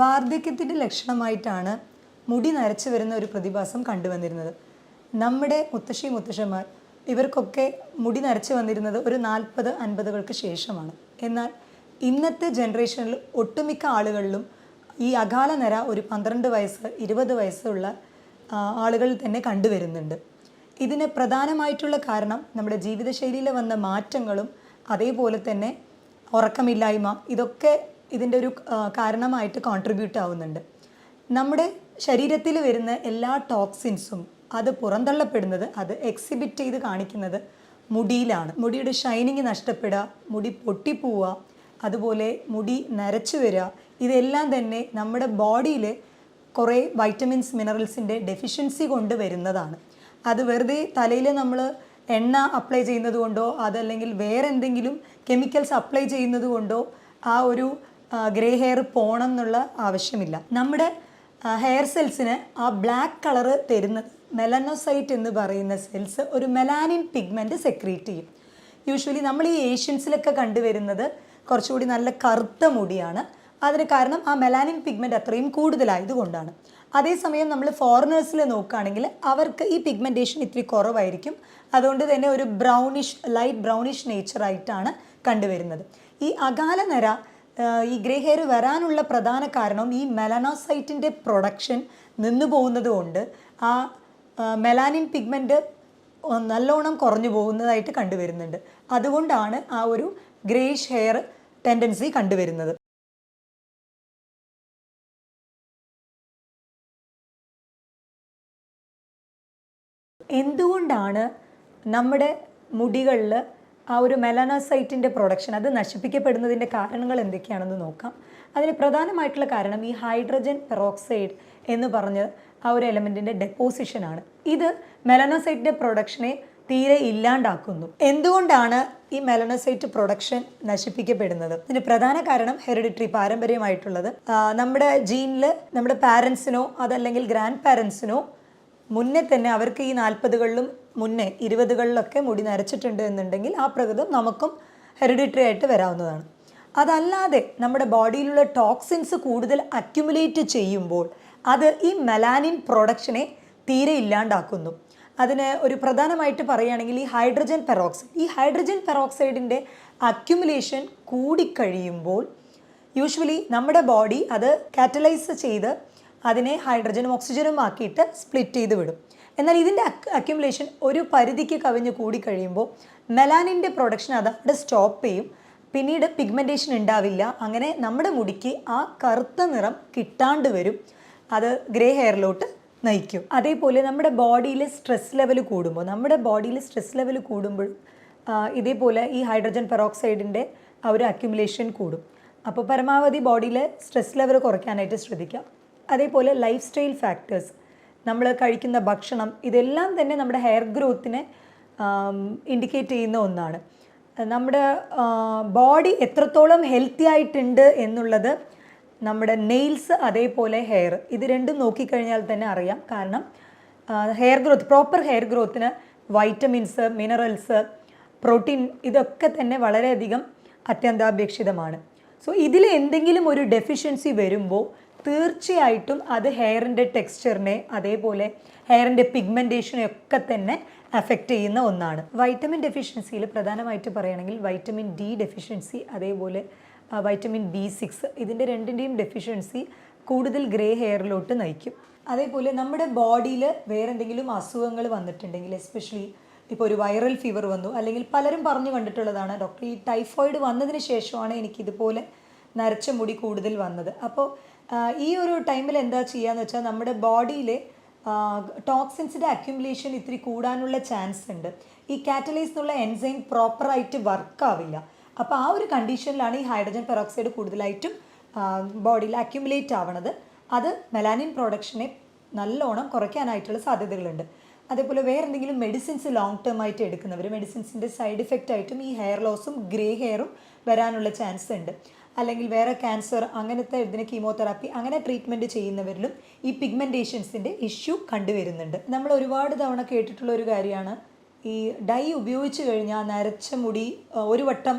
വാർദ്ധക്യത്തിന്റെ ലക്ഷണമായിട്ടാണ് മുടി നരച്ചു വരുന്ന ഒരു പ്രതിഭാസം കണ്ടുവന്നിരുന്നത്. നമ്മുടെ മുത്തശ്ശി മുത്തശ്ശന്മാർ ഇവർക്കൊക്കെ മുടി നരച്ചു വന്നിരുന്നത് ഒരു നാൽപ്പത് അൻപതുകൾക്ക് ശേഷമാണ്. എന്നാൽ ഇന്നത്തെ ജനറേഷനിൽ ഒട്ടുമിക്ക ആളുകളിലും ഈ അകാല നര ഒരു പന്ത്രണ്ട് വയസ്സ് ഇരുപത് വയസ്സുള്ള ആളുകളിൽ തന്നെ കണ്ടുവരുന്നുണ്ട്. ഇതിന് പ്രധാനമായിട്ടുള്ള കാരണം നമ്മുടെ ജീവിതശൈലിയിൽ വന്ന മാറ്റങ്ങളും അതേപോലെ തന്നെ ഉറക്കമില്ലായ്മ ഇതൊക്കെ ഇതിന്റെ ഒരു കാരണമായിട്ട് കോൺട്രിബ്യൂട്ട് ആവുന്നുണ്ട്. നമ്മുടെ ശരീരത്തിൽ വരുന്ന എല്ലാ ടോക്സിൻസും അത് പുറന്തള്ളപ്പെടുന്നത് അത് എക്സിബിറ്റ് ചെയ്ത് കാണിക്കുന്നത് മുടിയിലാണ്. മുടിയുടെ ഷൈനിങ് നഷ്ടപ്പെടുക മുടി പൊട്ടിപ്പോവുക അതുപോലെ മുടി നരച്ചു വരിക ഇതെല്ലാം തന്നെ നമ്മുടെ ബോഡിയിൽ കുറേ വൈറ്റമിൻസ് മിനറൽസിന്റെ ഡെഫിഷ്യൻസി കൊണ്ട് വരുന്നതാണ്. അത് വെറുതെ തലയിൽ നമ്മൾ എണ്ണ അപ്ലൈ ചെയ്യുന്നത് കൊണ്ടോ അതല്ലെങ്കിൽ വേറെ എന്തെങ്കിലും കെമിക്കൽസ് അപ്ലൈ ചെയ്യുന്നത് കൊണ്ടോ ആ ഒരു ഗ്രേ ഹെയർ പോകണം എന്നുള്ള ആവശ്യമില്ല. നമ്മുടെ ഹെയർ സെൽസിന് ആ ബ്ലാക്ക് കളറ് തരുന്നത് മെലനോസൈറ്റ് എന്ന് പറയുന്ന സെൽസ് ഒരു മെലാനിൻ പിഗ്മെന്റ് സെക്രീറ്റ് ചെയ്യും. യൂഷ്വലി നമ്മൾ ഈ ഏഷ്യൻസിലൊക്കെ കണ്ടുവരുന്നത് കുറച്ചുകൂടി നല്ല കറുത്ത മുടിയാണ്. അതിന് കാരണം ആ മെലാനിൻ പിഗ്മെന്റ് അത്രയും കൂടുതലായതുകൊണ്ടാണ്. അതേസമയം നമ്മൾ ഫോറിനേഴ്സിൽ നോക്കുകയാണെങ്കിൽ അവർക്ക് ഈ പിഗ്മെന്റേഷൻ ഇത്തിരി കുറവായിരിക്കും. അതുകൊണ്ട് തന്നെ ഒരു ബ്രൗണിഷ് ലൈറ്റ് ബ്രൗണിഷ് നേച്ചറായിട്ടാണ് കണ്ടുവരുന്നത്. ഈ അകാല നര ആഹ് ഈ ഗ്രേ ഹെയർ വരാനുള്ള പ്രധാന കാരണം ഈ മെലാനോസൈറ്റിന്റെ പ്രൊഡക്ഷൻ നിന്നു പോകുന്നത് കൊണ്ട് ആ മെലാനിൻ പിഗ്മെന്റ് നല്ലോണം കുറഞ്ഞു പോകുന്നതായിട്ട് കണ്ടുവരുന്നുണ്ട്. അതുകൊണ്ടാണ് ആ ഒരു ഗ്രേഷ് ഹെയർ ടെൻഡൻസി കണ്ടുവരുന്നത്. എന്തുകൊണ്ടാണ് നമ്മുടെ മുടികളിൽ ആ ഒരു മെലനോസൈറ്റിന്റെ പ്രൊഡക്ഷൻ അത് നശിപ്പിക്കപ്പെടുന്നതിന്റെ കാരണങ്ങൾ എന്തൊക്കെയാണെന്ന് നോക്കാം. അതിന് പ്രധാനമായിട്ടുള്ള കാരണം ഈ ഹൈഡ്രജൻ പെറോക്സൈഡ് എന്ന് പറഞ്ഞ് ആ ഒരു എലമെന്റിന്റെ ഡെപ്പോസിഷനാണ് ഇത് മെലനോസൈറ്റിന്റെ പ്രൊഡക്ഷനെ തീരെ ഇല്ലാണ്ടാക്കുന്നു. എന്തുകൊണ്ടാണ് ഈ മെലനോസൈറ്റ് പ്രൊഡക്ഷൻ നശിപ്പിക്കപ്പെടുന്നത്? ഇതിന് പ്രധാന കാരണം ഹെറിഡിറ്ററി പാരമ്പര്യമായിട്ടുള്ളത്. നമ്മുടെ ജീനിൽ നമ്മുടെ പാരൻസിനോ അതല്ലെങ്കിൽ ഗ്രാൻഡ് പാരൻസിനോ മുന്നേ തന്നെ അവർക്ക് ഈ നാൽപ്പതുകളിലും മുന്നേ ഇരുപതുകളിലൊക്കെ മുടി നരച്ചിട്ടുണ്ട് എന്നുണ്ടെങ്കിൽ ആ പ്രകൃതം നമുക്കും ഹെറിഡിറ്ററി ആയിട്ട് വരാവുന്നതാണ്. അതല്ലാതെ നമ്മുടെ ബോഡിയിലുള്ള ടോക്സിൻസ് കൂടുതൽ അക്യുമുലേറ്റ് ചെയ്യുമ്പോൾ അത് ഈ മെലാനിൻ പ്രൊഡക്ഷനെ തീരെ ഇല്ലാണ്ടാക്കുന്നു. അതിന് ഒരു പ്രധാനമായിട്ട് പറയുകയാണെങ്കിൽ ഈ ഹൈഡ്രജൻ പെറോക്സൈഡ്. ഈ ഹൈഡ്രജൻ പെറോക്സൈഡിന്റെ അക്യുമുലേഷൻ കൂടിക്കഴിയുമ്പോൾ യൂഷ്വലി നമ്മുടെ ബോഡി അത് കാറ്റലൈസ് ചെയ്ത് അതിനെ ഹൈഡ്രജനും ഓക്സിജനും ആക്കിയിട്ട് സ്പ്ലിറ്റ് ചെയ്ത് വിടും. എന്നാൽ ഇതിന്റെ അക്യുമുലേഷൻ ഒരു പരിധിക്ക് കവിഞ്ഞ് കൂടിക്കഴിയുമ്പോൾ മെലാനിന്റെ പ്രൊഡക്ഷൻ അത് സ്റ്റോപ്പ് ചെയ്യും. പിന്നീട് പിഗ്മെന്റേഷൻ ഉണ്ടാവില്ല. അങ്ങനെ നമ്മുടെ മുടിക്ക് ആ കറുത്ത നിറം കിട്ടാണ്ട് വരും. അത് ഗ്രേ ഹെയറിലോട്ട് നയിക്കും. അതേപോലെ നമ്മുടെ ബോഡിയിൽ സ്ട്രെസ് ലെവൽ കൂടുമ്പോൾ നമ്മുടെ ബോഡിയിൽ സ്ട്രെസ് ലെവൽ കൂടുമ്പോൾ ഇതേപോലെ ഈ ഹൈഡ്രജൻ പെറോക്സൈഡിന്റെ ഒരു അക്യുമുലേഷൻ കൂടും. അപ്പോൾ പരമാവധി ബോഡിയിലെ സ്ട്രെസ് ലെവൽ കുറയ്ക്കാനായിട്ട് ശ്രദ്ധിക്കാം. അതേപോലെ ലൈഫ് സ്റ്റൈൽ ഫാക്ടേഴ്സ് നമ്മൾ കഴിക്കുന്ന ഭക്ഷണം ഇതെല്ലാം തന്നെ നമ്മുടെ ഹെയർ ഗ്രോത്തിനെ ഇൻഡിക്കേറ്റ് ചെയ്യുന്ന ഒന്നാണ്. നമ്മുടെ ബോഡി എത്രത്തോളം ഹെൽത്തി ആയിട്ടുണ്ട് എന്നുള്ളത് നമ്മുടെ നെയിൽസ് അതേപോലെ ഹെയർ ഇത് രണ്ടും നോക്കിക്കഴിഞ്ഞാൽ തന്നെ അറിയാം. കാരണം ഹെയർ ഗ്രോത്ത് പ്രോപ്പർ ഹെയർ ഗ്രോത്തിന് വൈറ്റമിൻസ് മിനറൽസ് പ്രോട്ടീൻ ഇതൊക്കെ തന്നെ വളരെയധികം അത്യന്താപേക്ഷിതമാണ്. സോ ഇതിൽ എന്തെങ്കിലും ഒരു ഡെഫിഷ്യൻസി വരുമ്പോൾ തീർച്ചയായിട്ടും അത് ഹെയറിന്റെ ടെക്സ്ചറിനെ അതേപോലെ ഹെയറിന്റെ പിഗ്മെന്റേഷനെ ഒക്കെ തന്നെ അഫക്റ്റ് ചെയ്യുന്ന ഒന്നാണ്. വൈറ്റമിൻ ഡെഫിഷ്യൻസിയിൽ പ്രധാനമായിട്ട് പറയുകയാണെങ്കിൽ വൈറ്റമിൻ ഡി ഡെഫിഷ്യൻസി അതേപോലെ വൈറ്റമിൻ ബി സിക്സ് ഇതിന്റെ രണ്ടിന്റെയും ഡെഫിഷ്യൻസി കൂടുതൽ ഗ്രേ ഹെയറിലോട്ട് നയിക്കും. അതേപോലെ നമ്മുടെ ബോഡിയിൽ വേറെ എന്തെങ്കിലും അസുഖങ്ങൾ വന്നിട്ടുണ്ടെങ്കിൽ എസ്പെഷ്യലി ഇപ്പോൾ ഒരു വൈറൽ ഫീവർ വന്നു അല്ലെങ്കിൽ പലരും പറഞ്ഞു കണ്ടിട്ടുള്ളതാണ് ഡോക്ടർ ഈ ടൈഫോയിഡ് വന്നതിന് ശേഷമാണ് എനിക്ക് ഇതുപോലെ നരച്ച മുടി കൂടുതൽ വന്നത്. അപ്പോൾ ഈ ഒരു ടൈമിൽ എന്താ ചെയ്യാന്ന് വെച്ചാൽ നമ്മുടെ ബോഡിയിലെ ടോക്സിൻസിന്റെ അക്യുമുലേഷൻ ഇത്തിരി കൂടാനുള്ള ചാൻസ് ഉണ്ട്. ഈ കാറ്റലൈസ് എന്നുള്ള എൻസൈം പ്രോപ്പറായിട്ട് വർക്ക് ആവില്ല. അപ്പോൾ ആ ഒരു കണ്ടീഷനിലാണ് ഈ ഹൈഡ്രജൻ പെറോക്സൈഡ് കൂടുതലായിട്ടും ബോഡിയിൽ അക്യുമുലേറ്റ് ആവണത്. അത് മെലാനിൻ പ്രൊഡക്ഷനെ നല്ലോണം കുറയ്ക്കാനായിട്ടുള്ള സാധ്യതകളുണ്ട്. അതേപോലെ വേറെ എന്തെങ്കിലും മെഡിസിൻസ് ലോങ് ടേം ആയിട്ട് എടുക്കുന്നവർ മെഡിസിൻസിന്റെ സൈഡ് ഇഫക്റ്റ് ആയിട്ടും ഈ ഹെയർ ലോസും ഗ്രേ ഹെയറും വരാനുള്ള ചാൻസ് ഉണ്ട്. അല്ലെങ്കിൽ വേറെ ക്യാൻസർ അങ്ങനത്തെ ഇതിന് കീമോതെറാപ്പി അങ്ങനെ ട്രീറ്റ്മെന്റ് ചെയ്യുന്നവരിലും ഈ പിഗ്മെന്റേഷൻസിന്റെ ഇഷ്യൂ കണ്ടുവരുന്നുണ്ട്. നമ്മൾ ഒരുപാട് തവണ കേട്ടിട്ടുള്ള ഒരു കാര്യമാണ് ഈ ഡൈ ഉപയോഗിച്ച് കഴിഞ്ഞാൽ നരച്ച മുടി ഒരു വട്ടം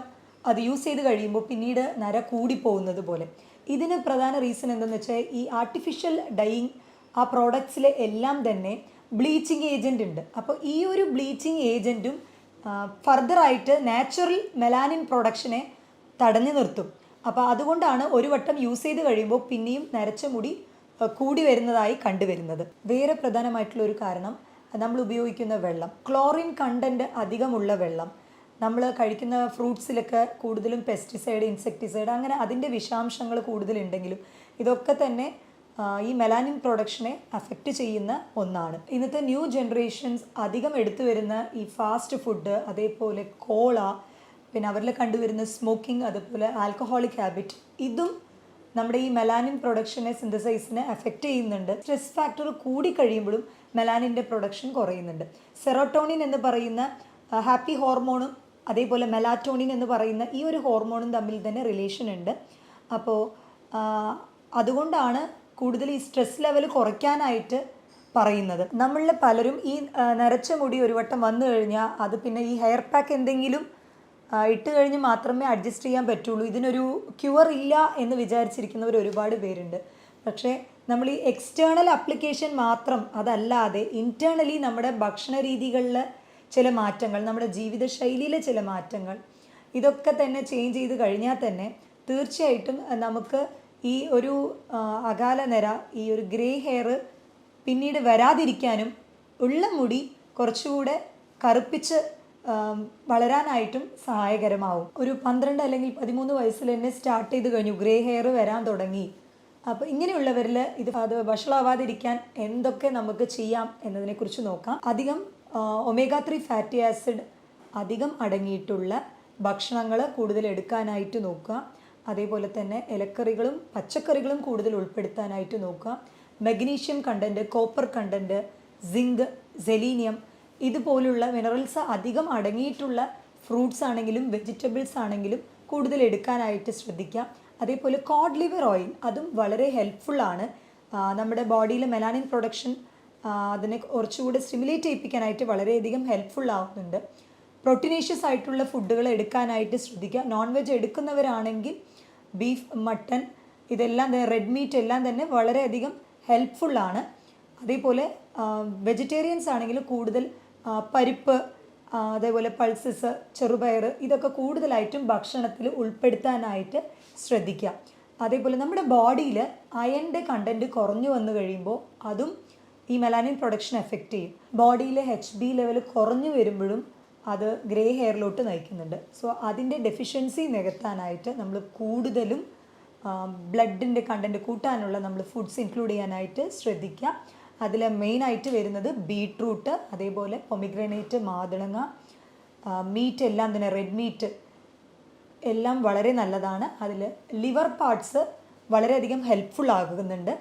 അത് യൂസ് ചെയ്ത് കഴിയുമ്പോൾ പിന്നീട് നര കൂടിപ്പോകുന്നത് പോലെ. ഇതിന് പ്രധാന റീസൺ എന്തെന്ന് വെച്ചാൽ ഈ ആർട്ടിഫിഷ്യൽ ഡൈയിങ് ആ പ്രോഡക്ട്സിലെ എല്ലാം തന്നെ ബ്ലീച്ചിങ് ഏജന്റ് ഉണ്ട്. അപ്പോൾ ഈ ഒരു ബ്ലീച്ചിങ് ഏജന്റും ഫർദറായിട്ട് നാച്ചുറൽ മെലാനിൻ പ്രൊഡക്ഷനെ തടഞ്ഞു നിർത്തും. അപ്പോൾ അതുകൊണ്ടാണ് ഒരു വട്ടം യൂസ് ചെയ്ത് കഴിയുമ്പോൾ പിന്നെയും നരച്ച മുടി കൂടി വരുന്നതായി കണ്ടുവരുന്നത്. വേറെ പ്രധാനമായിട്ടുള്ള ഒരു കാരണം നമ്മൾ ഉപയോഗിക്കുന്ന വെള്ളം. ക്ലോറിൻ കണ്ടന്റ് അധികമുള്ള വെള്ളം. നമ്മൾ കഴിക്കുന്ന ഫ്രൂട്ട്സിലൊക്കെ കൂടുതലും പെസ്റ്റിസൈഡ് ഇൻസെക്ടിസൈഡ് അങ്ങനെ അതിന്റെ വിഷാംശങ്ങൾ കൂടുതലുണ്ടെങ്കിലും ഇതൊക്കെ തന്നെ ഈ മെലാനിൻ പ്രൊഡക്ഷനെ അഫക്റ്റ് ചെയ്യുന്ന ഒന്നാണ്. ഇന്നത്തെ ന്യൂ ജനറേഷൻസ് അധികം എടുത്തു വരുന്ന ഈ ഫാസ്റ്റ് ഫുഡ് അതേപോലെ കോള പിന്നെ അവരിൽ കണ്ടുവരുന്ന സ്മോക്കിംഗ് അതുപോലെ ആൽക്കഹോളിക് ഹാബിറ്റ് ഇതും നമ്മുടെ ഈ മെലാനിൻ പ്രൊഡക്ഷനെ സിന്തസൈസിനെ എഫക്റ്റ് ചെയ്യുന്നുണ്ട്. സ്ട്രെസ് ഫാക്ടർ കൂടി കഴിയുമ്പോഴും മെലാനിന്റെ പ്രൊഡക്ഷൻ കുറയുന്നുണ്ട്. സെറോട്ടോണിൻ എന്ന് പറയുന്ന ഹാപ്പി ഹോർമോണും അതേപോലെ മെലാറ്റോണിൻ എന്ന് പറയുന്ന ഈ ഒരു ഹോർമോണും തമ്മിൽ തന്നെ റിലേഷൻ ഉണ്ട്. അപ്പോൾ അതുകൊണ്ടാണ് കൂടുതൽ ഈ സ്ട്രെസ് ലെവൽ കുറയ്ക്കാനായിട്ട് പറയുന്നത്. നമ്മളിൽ പലരും ഈ നരച്ച മുടി ഒരു വട്ടം വന്നു കഴിഞ്ഞാൽ അത് പിന്നെ ഈ ഹെയർ പാക്ക് എന്തെങ്കിലും ഇട്ട് കഴിഞ്ഞ് മാത്രമേ അഡ്ജസ്റ്റ് ചെയ്യാൻ പറ്റുള്ളൂ. ഇതിനൊരു ക്യൂർ ഇല്ല എന്ന് വിചാരിച്ചിരിക്കുന്നവർ ഒരുപാട് പേരുണ്ട്. പക്ഷേ നമ്മൾ ഈ എക്സ്റ്റേണൽ അപ്ലിക്കേഷൻ മാത്രം അതല്ലാതെ ഇന്റേർണലി നമ്മുടെ ഭക്ഷണ രീതികളിൽ ചില മാറ്റങ്ങൾ നമ്മുടെ ജീവിതശൈലിയിലെ ചില മാറ്റങ്ങൾ ഇതൊക്കെ തന്നെ ചേഞ്ച് ചെയ്ത് കഴിഞ്ഞാൽ തന്നെ തീർച്ചയായിട്ടും നമുക്ക് ഈ ഒരു അകാല നിര ഈ ഒരു ഗ്രേ ഹെയർ പിന്നീട് വരാതിരിക്കാനും ഉള്ള മുടി കുറച്ചുകൂടെ കറുപ്പിച്ച് വളരാനായിട്ടും സഹായകരമാവും. ഒരു പന്ത്രണ്ട് അല്ലെങ്കിൽ പതിമൂന്ന് വയസ്സിൽ തന്നെ സ്റ്റാർട്ട് ചെയ്ത് കഴിഞ്ഞു. ഗ്രേ ഹെയർ വരാൻ തുടങ്ങി. അപ്പോൾ ഇങ്ങനെയുള്ളവരിൽ ഇത് അത് വഷളാവാതിരിക്കാൻ എന്തൊക്കെ നമുക്ക് ചെയ്യാം എന്നതിനെക്കുറിച്ച് നോക്കാം. അധികം ഒമേഗ ത്രീ ഫാറ്റി ആസിഡ് അധികം അടങ്ങിയിട്ടുള്ള ഭക്ഷണങ്ങൾ കൂടുതൽ എടുക്കാനായിട്ട് നോക്കുക. അതേപോലെ തന്നെ ഇലക്കറികളും പച്ചക്കറികളും കൂടുതൽ ഉൾപ്പെടുത്താനായിട്ട് നോക്കുക. Magnesium content copper content zinc selenium ഇതുപോലുള്ള മിനറൽസ് അധികം അടങ്ങിയിട്ടുള്ള ഫ്രൂട്ട്സ് ആണെങ്കിലും വെജിറ്റബിൾസ് ആണെങ്കിലും കൂടുതൽ എടുക്കാനായിട്ട് ശ്രദ്ധിക്കാം. അതേപോലെ കോഡ് ലിവർ ഓയിൽ അതും വളരെ ഹെൽപ്ഫുള്ളാണ് നമ്മുടെ ബോഡിയിലെ മെലാനിൻ പ്രൊഡക്ഷൻ അതിനെ കുറച്ചുകൂടെ സ്റ്റിമുലേറ്റ് ചെയ്യിപ്പിക്കാനായിട്ട് വളരെയധികം ഹെൽപ്ഫുൾ ആവുന്നുണ്ട്. പ്രോട്ടീനേഷ്യസ് ആയിട്ടുള്ള ഫുഡുകൾ എടുക്കാനായിട്ട് ശ്രദ്ധിക്കുക. നോൺ വെജ് എടുക്കുന്നവരാണെങ്കിൽ ബീഫ് മട്ടൺ ഇതെല്ലാം റെഡ് മീറ്റ് എല്ലാം തന്നെ വളരെയധികം ഹെൽപ്ഫുള്ളാണ് അതേപോലെ വെജിറ്റേറിയൻസ് ആണെങ്കിൽ കൂടുതൽ പരിപ്പ് അതേപോലെ പൾസസ് ചെറുപയർ ഇതൊക്കെ കൂടുതലായിട്ടും ഭക്ഷണത്തിൽ ഉൾപ്പെടുത്താനായിട്ട് ശ്രദ്ധിക്കുക. അതേപോലെ നമ്മുടെ ബോഡിയിൽ അയണിന്റെ കണ്ടന്റ് കുറഞ്ഞു വന്നു കഴിയുമ്പോൾ അതും ഈ മെലാനിൻ പ്രൊഡക്ഷൻ എഫക്റ്റ് ചെയ്യും. ബോഡിയിലെ എച്ച് ബി ലെവൽ കുറഞ്ഞു വരുമ്പോഴും അത് ഗ്രേ ഹെയറിലോട്ട് നയിക്കുന്നുണ്ട്. സോ അതിന്റെ ഡെഫിഷ്യൻസി നികത്താനായിട്ട് നമ്മൾ കൂടുതലും ബ്ലഡിന്റെ കണ്ടന്റ് കൂട്ടാനുള്ള നമ്മൾ ഫുഡ്സ് ഇൻക്ലൂഡ് ചെയ്യാനായിട്ട് ശ്രദ്ധിക്കുക. അതിൽ മെയിനായിട്ട് വരുന്നത് ബീട്രൂട്ട് അതേപോലെ പൊമിഗ്രനേറ്റ് മാതളങ്ങ മീറ്റ് എല്ലാം തന്നെ റെഡ് മീറ്റ് എല്ലാം വളരെ നല്ലതാണ്. അതിൽ ലിവർ പാർട്സ് വളരെയധികം ഹെൽപ്ഫുൾ ആകുന്നുണ്ട്.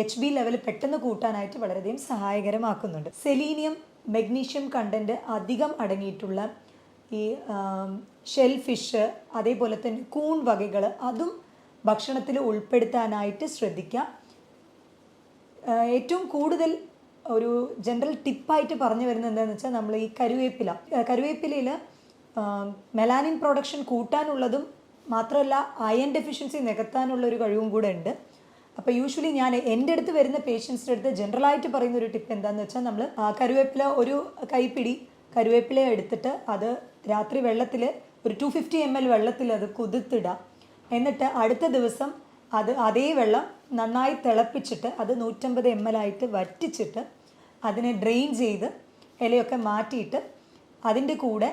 എച്ച് ബി ലെവൽ പെട്ടെന്ന് കൂട്ടാനായിട്ട് വളരെയധികം സഹായകരമാക്കുന്നുണ്ട്. സെലീനിയം മെഗ്നീഷ്യം കണ്ടന്റ് അധികം അടങ്ങിയിട്ടുള്ള ഈ ഷെൽ ഫിഷ് അതേപോലെ തന്നെ കൂൺ വകകൾ അതും ഭക്ഷണത്തിൽ ഉൾപ്പെടുത്താനായിട്ട് ശ്രദ്ധിക്കുക ആഹ് ഏറ്റവും കൂടുതൽ ഒരു ജനറൽ ടിപ്പായിട്ട് പറഞ്ഞു വരുന്നത് എന്താണെന്ന് വെച്ചാൽ നമ്മൾ ഈ കരുവേപ്പില. കരുവേപ്പിലയിൽ മെലാനിൻ പ്രൊഡക്ഷൻ കൂട്ടാനുള്ളതും മാത്രമല്ല അയൺ ഡെഫിഷ്യൻസി നികത്താനുള്ള ഒരു കഴിവും കൂടെ ഉണ്ട്. അപ്പോൾ യൂഷ്വലി ഞാൻ എന്റെ അടുത്ത് വരുന്ന പേഷ്യൻസിന്റെ അടുത്ത് ജനറലായിട്ട് പറയുന്ന ഒരു ടിപ്പ് എന്താണെന്ന് വെച്ചാൽ നമ്മൾ കരുവേപ്പില ഒരു കൈപ്പിടി കരുവേപ്പില എടുത്തിട്ട് അത് രാത്രി വെള്ളത്തിൽ ഒരു ടു ഫിഫ്റ്റി എം എൽ വെള്ളത്തിൽ അത് കുതിർത്തിടുക. എന്നിട്ട് അടുത്ത ദിവസം അത് അതേ വെള്ളം നന്നായി തിളപ്പിച്ചിട്ട് അത് നൂറ്റമ്പത് എം എൽ ആയിട്ട് വറ്റിച്ചിട്ട് അതിനെ ഡ്രെയിൻ ചെയ്ത് ഇലയൊക്കെ മാറ്റിയിട്ട് അതിന്റെ കൂടെ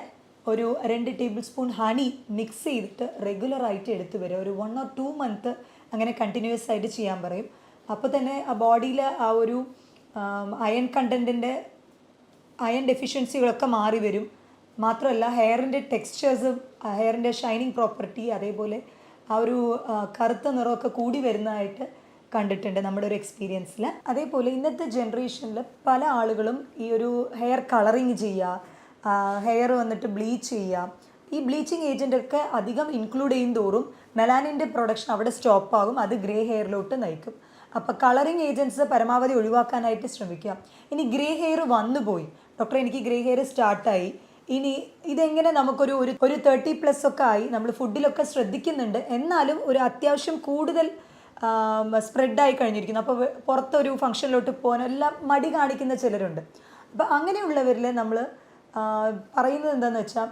ഒരു രണ്ട് ടേബിൾ സ്പൂൺ ഹണി മിക്സ് ചെയ്തിട്ട് റെഗുലറായിട്ട് എടുത്തു വരിക. ഒരു വൺ ഓർ ടു മന്ത് അങ്ങനെ കണ്ടിന്യൂസ് ആയിട്ട് ചെയ്യാൻ പറയും. അപ്പോൾ തന്നെ ആ ബോഡിയിൽ ആ ഒരു അയൺ കണ്ടന്റിന്റെ അയൺ ഡെഫിഷ്യൻസികളൊക്കെ മാറി വരും. മാത്രമല്ല ഹെയറിന്റെ ടെക്സ്ചേഴ്സും ഹെയറിന്റെ ഷൈനിങ് പ്രോപ്പർട്ടി അതേപോലെ ആ ഒരു കറുത്ത നിറമൊക്കെ കൂടി വരുന്നതായിട്ട് കണ്ടിട്ടുണ്ട് നമ്മുടെ ഒരു എക്സ്പീരിയൻസിൽ അതേപോലെ ഇന്നത്തെ ജനറേഷനിൽ പല ആളുകളും ഈ ഒരു ഹെയർ കളറിങ് ചെയ്യുക ഹെയർ വന്നിട്ട് ബ്ലീച്ച് ചെയ്യുക. ഈ ബ്ലീച്ചിങ് ഏജന്റ് ഒക്കെ അധികം ഇൻക്ലൂഡ് ചെയ്യും തോറും മെലാനിന്റെ പ്രൊഡക്ഷൻ അവിടെ സ്റ്റോപ്പ് ആകും അത് ഗ്രേ ഹെയറിലോട്ട് നയിക്കും. അപ്പോൾ കളറിങ് ഏജന്റ്സ് പരമാവധി ഒഴിവാക്കാനായിട്ട് ശ്രമിക്കുക. ഇനി ഗ്രേ ഹെയർ വന്നു പോയി ഡോക്ടർ എനിക്ക് ഗ്രേ ഹെയർ സ്റ്റാർട്ടായി ഇനി ഇതെങ്ങനെ നമുക്കൊരു ഒരു ഒരു തേർട്ടി പ്ലസ് ഒക്കെ ആയി നമ്മൾ ഫുഡിലൊക്കെ ശ്രദ്ധിക്കുന്നുണ്ട്. എന്നാലും ഒരു അത്യാവശ്യം കൂടുതൽ സ്പ്രെഡായി കഴിഞ്ഞിരിക്കുന്നു. അപ്പോൾ പുറത്തൊരു ഫംഗ്ഷനിലോട്ട് പോകാൻ എല്ലാം മടി കാണിക്കുന്ന ചിലരുണ്ട്. അപ്പോൾ അങ്ങനെയുള്ളവരിൽ നമ്മൾ പറയുന്നത് എന്താണെന്ന് വെച്ചാൽ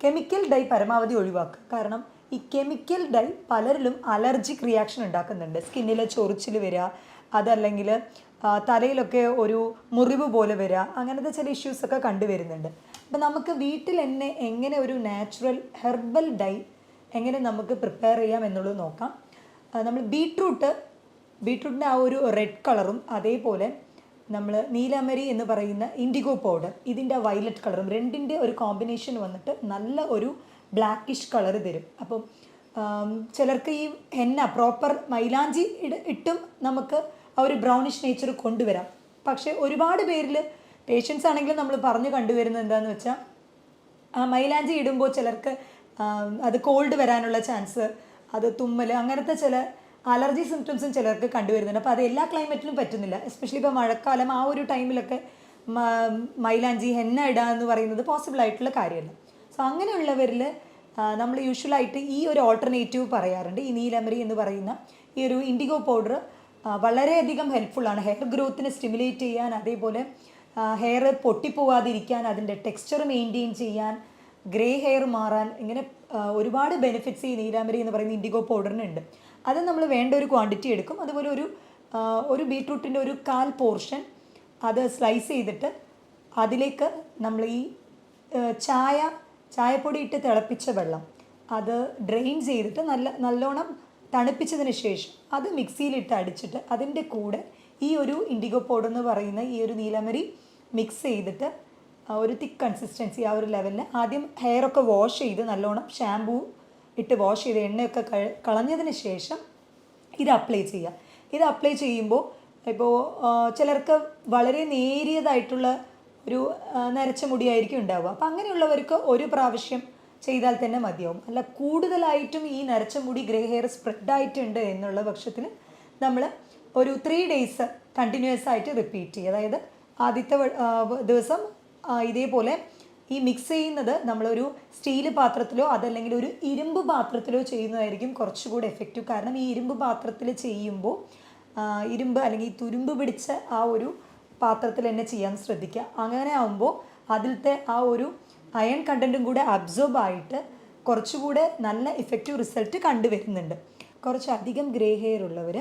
കെമിക്കൽ ഡൈ പരമാവധി ഒഴിവാക്കുക. കാരണം ഈ കെമിക്കൽ ഡൈ പലരിലും അലർജിക് റിയാക്ഷൻ ഉണ്ടാക്കുന്നുണ്ട്. സ്കിന്നിൽ ചൊറിച്ചിൽ വരിക അതല്ലെങ്കിൽ തലയിലൊക്കെ ഒരു മുറിവ് പോലെ വരിക അങ്ങനത്തെ ചില ഇഷ്യൂസൊക്കെ കണ്ടുവരുന്നുണ്ട്. അപ്പം നമുക്ക് വീട്ടിൽ തന്നെ എങ്ങനെ ഒരു നാച്ചുറൽ ഹെർബൽ ഡൈ എങ്ങനെ നമുക്ക് പ്രിപ്പയർ ചെയ്യാം എന്നുള്ളത് നോക്കാം. നമ്മൾ ബീട്രൂട്ട് ബീട്രൂട്ടിന്റെ ആ ഒരു റെഡ് കളറും അതേപോലെ നമ്മൾ നീലാമരി എന്ന് പറയുന്ന ഇൻഡിഗോ പൗഡർ ഇതിന്റെ വയലറ്റ് കളറും രണ്ടിന്റെ ഒരു കോമ്പിനേഷൻ വന്നിട്ട് നല്ല ഒരു ബ്ലാക്കിഷ് കളർ തരും. അപ്പം ചിലർക്ക് ഈ ഹെന്ന പ്രോപ്പർ മൈലാഞ്ചി ഇട ഇട്ടും നമുക്ക് ആ ഒരു ബ്രൗണിഷ് നേച്ചർ കൊണ്ടുവരാം. പക്ഷേ ഒരുപാട് പേരിൽ പേഷ്യൻസ് ആണെങ്കിലും നമ്മൾ പറഞ്ഞു കണ്ടുവരുന്നത് എന്താണെന്ന് വെച്ചാൽ ആ മൈലാഞ്ചി ഇടുമ്പോൾ ചിലർക്ക് അത് കോൾഡ് വരാനുള്ള ചാൻസ് അത് തുമ്മൽ അങ്ങനത്തെ ചില അലർജി സിംറ്റംസും ചിലർക്ക് കണ്ടുവരുന്നുണ്ട്. അപ്പോൾ അത് എല്ലാ ക്ലൈമറ്റിലും പറ്റുന്നില്ല. എസ്പെഷ്യലി ഇപ്പോൾ മഴക്കാലം ആ ഒരു ടൈമിലൊക്കെ മൈലാഞ്ചി ഹെന്ന ഇടുക എന്ന് പറയുന്നത് പോസിബിൾ ആയിട്ടുള്ള കാര്യമല്ല. സോ അങ്ങനെയുള്ളവരിൽ നമ്മൾ യൂഷ്വലായിട്ട് ഈ ഒരു ഓൾട്ടർനേറ്റീവ് പറയാറുണ്ട്. ഈ നീലമരി എന്ന് പറയുന്ന ഈ ഒരു ഇൻഡിഗോ പൗഡർ വളരെയധികം ഹെൽപ്ഫുള്ളാണ് ഹെയർ ഗ്രോത്തിനെ സ്റ്റിമുലേറ്റ് ചെയ്യാൻ അതേപോലെ ഹെയർ പൊട്ടിപ്പോവാതിരിക്കാൻ അതിന്റെ ടെക്സ്ചർ മെയിന്റെയിൻ ചെയ്യാൻ ഗ്രേ ഹെയർ മാറാൻ ഇങ്ങനെ ഒരുപാട് ബെനിഫിറ്റ്സ് ഈ നീലാമരി എന്ന് പറയുന്ന ഇൻഡിഗോ പൗഡറിനുണ്ട് അത് നമ്മൾ വേണ്ട ഒരു ക്വാണ്ടിറ്റി എടുക്കും. അതുപോലെ ഒരു ഒരു ബീട്രൂട്ടിന്റെ ഒരു കാൽ പോർഷൻ അത് സ്ലൈസ് ചെയ്തിട്ട് അതിലേക്ക് നമ്മൾ ഈ ചായ ചായപ്പൊടി ഇട്ട് തിളപ്പിച്ച വെള്ളം അത് ഡ്രെയിൻ ചെയ്തിട്ട് നല്ല നല്ലോണം തണുപ്പിച്ചതിന് ശേഷം അത് മിക്സിയിലിട്ട് അടിച്ചിട്ട് അതിന്റെ കൂടെ ഈ ഒരു ഇൻഡിഗോ പൗഡർ എന്ന് പറയുന്ന ഈ ഒരു നീലമരി മിക്സ് ചെയ്തിട്ട് ഒരു തിക്ക് കൺസിസ്റ്റൻസി ആ ഒരു ലെവലിൽ ആദ്യം ഹെയറൊക്കെ വാഷ് ചെയ്ത് നല്ലോണം ഷാമ്പൂ ഇട്ട് വാഷ് ചെയ്ത് എണ്ണയൊക്കെ കളഞ്ഞതിന് ശേഷം ഇത് അപ്ലൈ ചെയ്യുക. ഇത് അപ്ലൈ ചെയ്യുമ്പോൾ ഇപ്പോൾ ചിലർക്ക് വളരെ നേരിയതായിട്ടുള്ള ഒരു നരച്ച മുടിയായിരിക്കും ഉണ്ടാവുക. അപ്പം അങ്ങനെയുള്ളവർക്ക് ഒരു പ്രാവശ്യം ചെയ്താൽ തന്നെ മതിയാവും. അല്ല കൂടുതലായിട്ടും ഈ നരച്ച മുടി ഗ്രേ ഹെയർ സ്പ്രെഡായിട്ടുണ്ട് എന്നുള്ള പക്ഷത്തിൽ നമ്മൾ ഒരു ത്രീ ഡേയ്സ് കണ്ടിന്യൂസ് ആയിട്ട് റിപ്പീറ്റ് ചെയ്യുക. അതായത് ആദ്യത്തെ ദിവസം ഇതേപോലെ ഈ മിക്സ് ചെയ്യുന്നത് നമ്മളൊരു സ്റ്റീൽ പാത്രത്തിലോ അതല്ലെങ്കിൽ ഒരു ഇരുമ്പ് പാത്രത്തിലോ ചെയ്യുന്നതായിരിക്കും കുറച്ചുകൂടി എഫക്റ്റീവ് കാരണം ഈ ഇരുമ്പ് പാത്രത്തിൽ ചെയ്യുമ്പോൾ ഇരുമ്പ് അല്ലെങ്കിൽ തുരുമ്പ് പിടിച്ച ആ ഒരു പാത്രത്തിൽ തന്നെ ചെയ്യാൻ ശ്രദ്ധിക്കുക. അങ്ങനെ ആകുമ്പോൾ അതിലത്തെ ആ ഒരു അയൺ കണ്ടന്റും കൂടെ അബ്സോർബ് ആയിട്ട് കുറച്ചുകൂടെ നല്ല ഇഫക്റ്റീവ് റിസൾട്ട് കണ്ടുവരുന്നുണ്ട്. കുറച്ചധികം ഗ്രേ ഹെയർ ഉള്ളവർ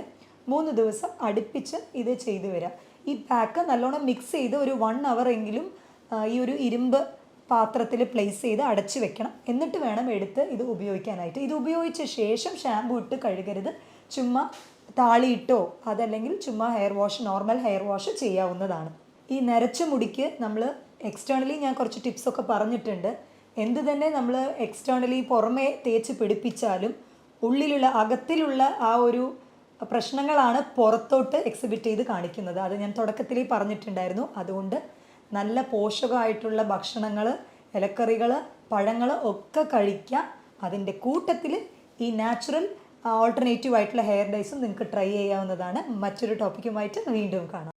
മൂന്ന് ദിവസം അടുപ്പിച്ച് ഇത് ചെയ്തു വരാം. ഈ പാക്ക് നല്ലോണം മിക്സ് ചെയ്ത് ഒരു വൺ അവർ എങ്കിലും ഈ ഒരു ഇരുമ്പ് പാത്രത്തിൽ പ്ലേസ് ചെയ്ത് അടച്ചു വെക്കണം. എന്നിട്ട് വേണം എടുത്ത് ഇത് ഉപയോഗിക്കാനായിട്ട്. ഇത് ഉപയോഗിച്ച ശേഷം ഷാമ്പു ഇട്ട് കഴുകരുത്. ചുമ്മാ താളിയിട്ടോ അതല്ലെങ്കിൽ ചുമ്മാ hair wash normal hair wash ചെയ്യാവുന്നതാണ്. ഈ നരച്ച മുടിക്ക് നമ്മൾ എക്സ്റ്റേണലി ഞാൻ കുറച്ച് ടിപ്സൊക്കെ പറഞ്ഞിട്ടുണ്ട്. എന്ത് തന്നെ നമ്മൾ എക്സ്റ്റേണലി പുറമേ തേച്ച് പിടിപ്പിച്ചാലും ഉള്ളിലുള്ള അകത്തിലുള്ള ആ ഒരു പ്രശ്നങ്ങളാണ് പുറത്തോട്ട് എക്സിബിറ്റ് ചെയ്ത് കാണിക്കുന്നത്. അത് ഞാൻ തുടക്കത്തിൽ പറഞ്ഞിട്ടുണ്ടായിരുന്നു. അതുകൊണ്ട് നല്ല പോഷകമായിട്ടുള്ള ഭക്ഷണങ്ങൾ ഇലക്കറികൾ പഴങ്ങൾ ഒക്കെ കഴിക്കുക അതിന്റെ കൂട്ടത്തിൽ ഈ നാച്ചുറൽ ഓൾട്ടർനേറ്റീവ് ആയിട്ടുള്ള ഹെയർ ഡൈസും നിങ്ങൾക്ക് ട്രൈ ചെയ്യാവുന്നതാണ്. മറ്റൊരു ടോപ്പിക്കുമായിട്ട് വീണ്ടും കാണാം.